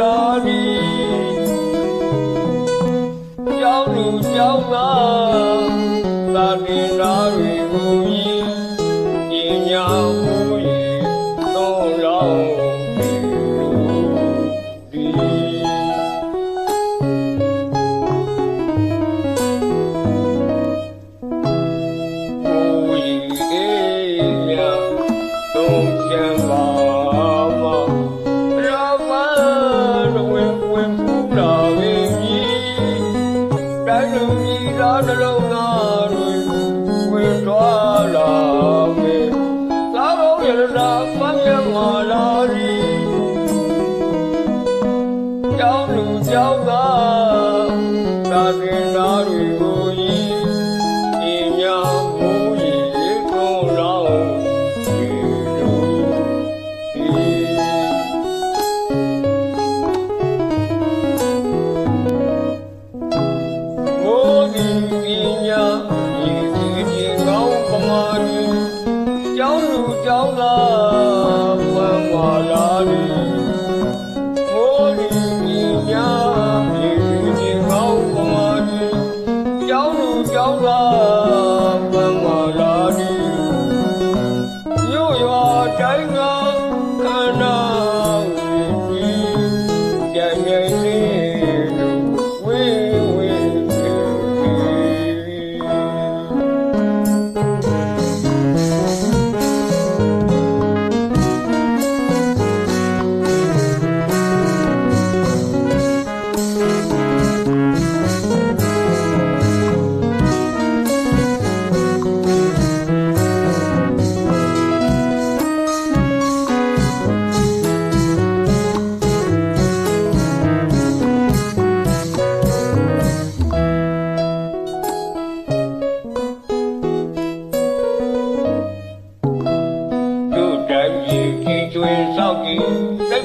တော်ပြီကြောင်းလူကြောင်းသားသာတိနာရီကိုမြည်ညောင်းကိုရေသုံးတော် ကြောင်းသာဝမ်းဝါလာသည်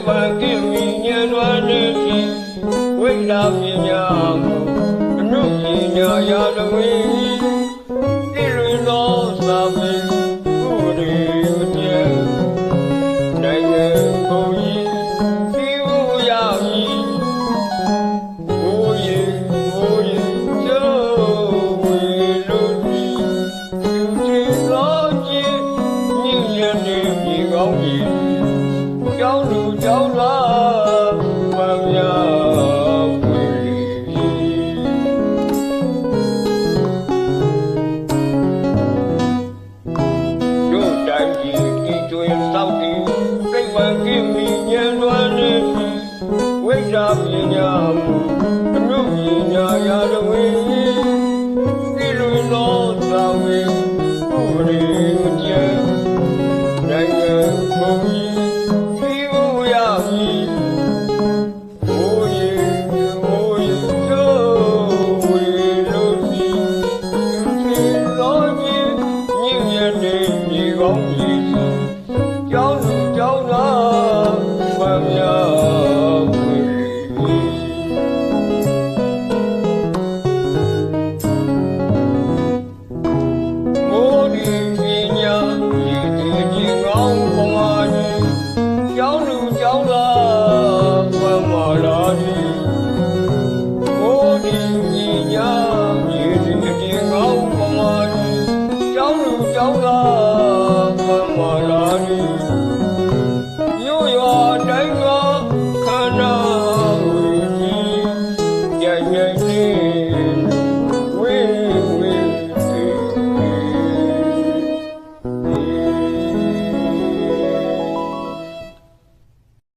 ပန်ကိဝိဉာဏ်တော်နေဖြင့်ဝိလာပညာကိုအနုပညာရာတဝေ